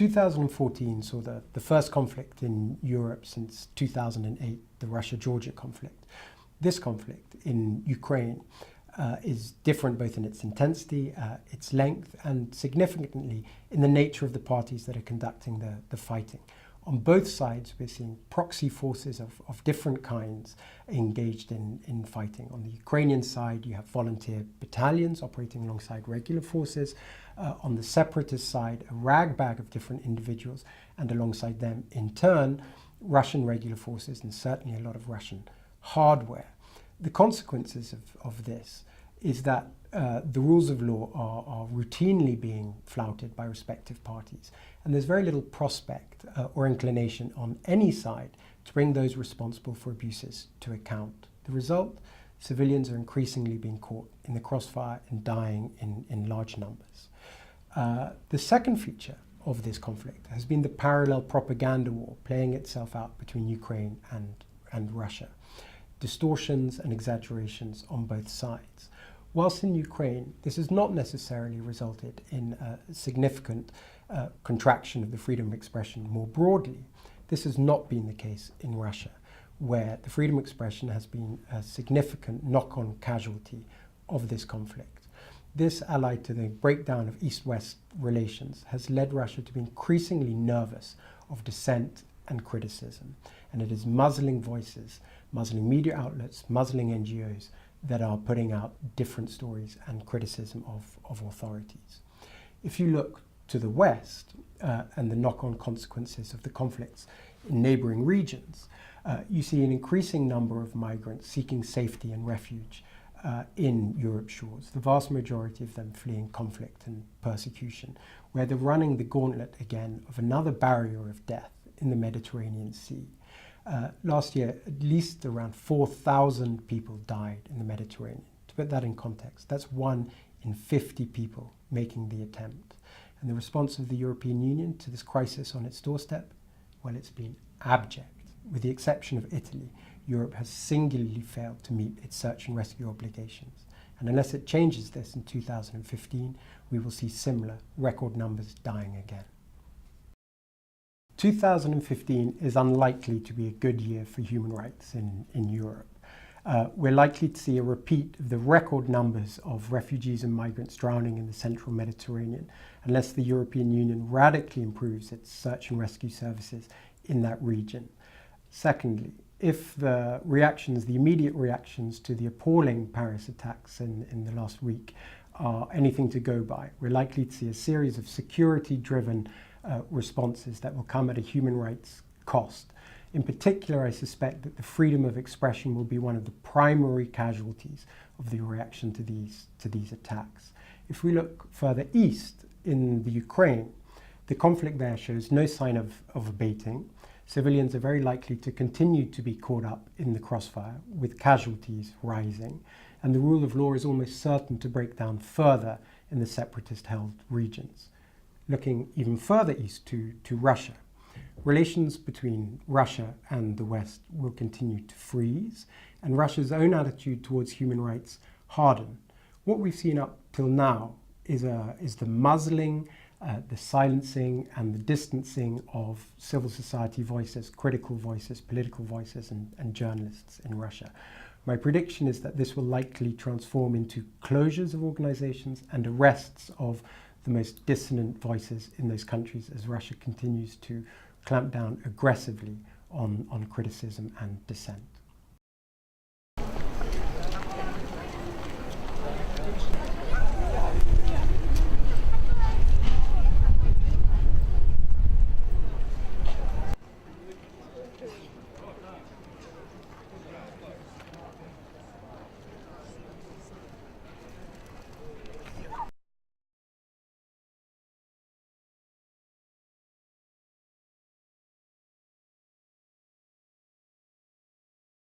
2014 saw the, the first conflict in Europe since 2008, the Russia Georgia conflict. This conflict in Ukraine uh, is different both in its intensity, uh, its length, and significantly in the nature of the parties that are conducting the, the fighting. On both sides, we're seeing proxy forces of, of different kinds engaged in, in fighting. On the Ukrainian side, you have volunteer battalions operating alongside regular forces. Uh, on the separatist side, a ragbag of different individuals, and alongside them, in turn, Russian regular forces and certainly a lot of Russian hardware. The consequences of, of this is that uh, the rules of law are, are, routinely being flouted by respective parties, and there's very little prospect uh, or inclination on any side to bring those responsible for abuses to account. The result civilians are increasingly being caught in the crossfire and dying in, in large numbers. Uh, the second feature of this conflict has been the parallel propaganda war playing itself out between Ukraine and, and Russia. Distortions and exaggerations on both sides. Whilst in Ukraine, this has not necessarily resulted in a significant uh, contraction of the freedom of expression more broadly. This has not been the case in Russia, where the freedom of expression has been a significant knock on casualty of this conflict. This, allied to the breakdown of East West relations, has led Russia to be increasingly nervous of dissent and criticism. And it is muzzling voices, muzzling media outlets, muzzling NGOs that are putting out different stories and criticism of, of authorities. If you look to the west uh, and the knock on consequences of the conflicts in neighboring regions, uh, you see an increasing number of migrants seeking safety and refuge uh, in Europe's shores, the vast majority of them fleeing conflict and persecution, where they're running the gauntlet again of another barrier of death in the Mediterranean Sea. Uh, last year, at least around 4,000 people died in the Mediterranean. To put that in context, that's one in 50 people making the attempt. And the response of the European Union to this crisis on its doorstep, well, it's been abject. With the exception of Italy, Europe has singularly failed to meet its search and rescue obligations. And unless it changes this in 2015, we will see similar record numbers dying again. 2015 is unlikely to be a good year for human rights in, in Europe. Uh, we're likely to see a repeat of the record numbers of refugees and migrants drowning in the central Mediterranean unless the European Union radically improves its search and rescue services in that region. Secondly, if the reactions, the immediate reactions to the appalling Paris attacks in, in the last week are anything to go by, we're likely to see a series of security driven uh, responses that will come at a human rights cost. In particular, I suspect that the freedom of expression will be one of the primary casualties of the reaction to these, to these attacks. If we look further east in the Ukraine, the conflict there shows no sign of, of abating. Civilians are very likely to continue to be caught up in the crossfire, with casualties rising, and the rule of law is almost certain to break down further in the separatist held regions looking even further east to, to Russia. Relations between Russia and the West will continue to freeze, and Russia's own attitude towards human rights harden. What we've seen up till now is, a, is the muzzling, uh, the silencing, and the distancing of civil society voices, critical voices, political voices, and, and journalists in Russia. My prediction is that this will likely transform into closures of organizations and arrests of the most dissonant voices in those countries as Russia continues to clamp down aggressively on, on criticism and dissent.